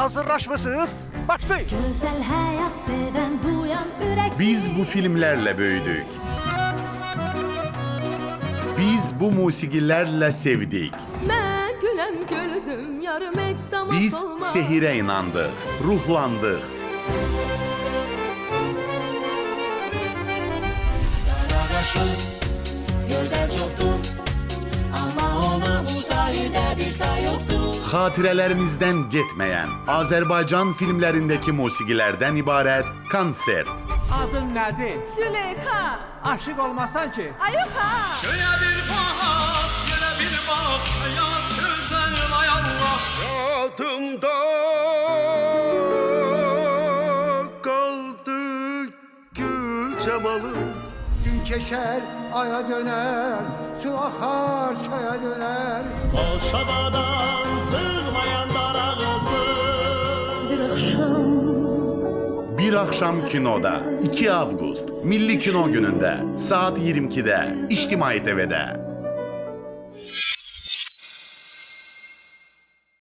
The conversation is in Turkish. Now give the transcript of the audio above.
hazırlaşmışsınız? Başlayın. Güzel hayat seven duyan yürek Biz bu filmlerle büyüdük. Biz bu musigilerle sevdik. Mən güləm gözüm yarım eksama Biz solma sehire inandık, ruhlandık. Güzel çoktu Ama ona bu sahilde bir tay yoktu Hatirələrimizdən getməyən Azərbaycan filmlərindəki musigilərdən ibarət konsert. Adın nədir? Züleyxa Aşık olmasan ki. Ayuha Göğe bir bak, yere bir bak Hayat güzel ay Allah Yadımda kaldı gül cemalı. Gün keçer, aya döner, su akar, çaya döner. Şabadan Bir axşam kinoda 2 avqust Milli Kino günündə saat 22-də İctimai TV-də.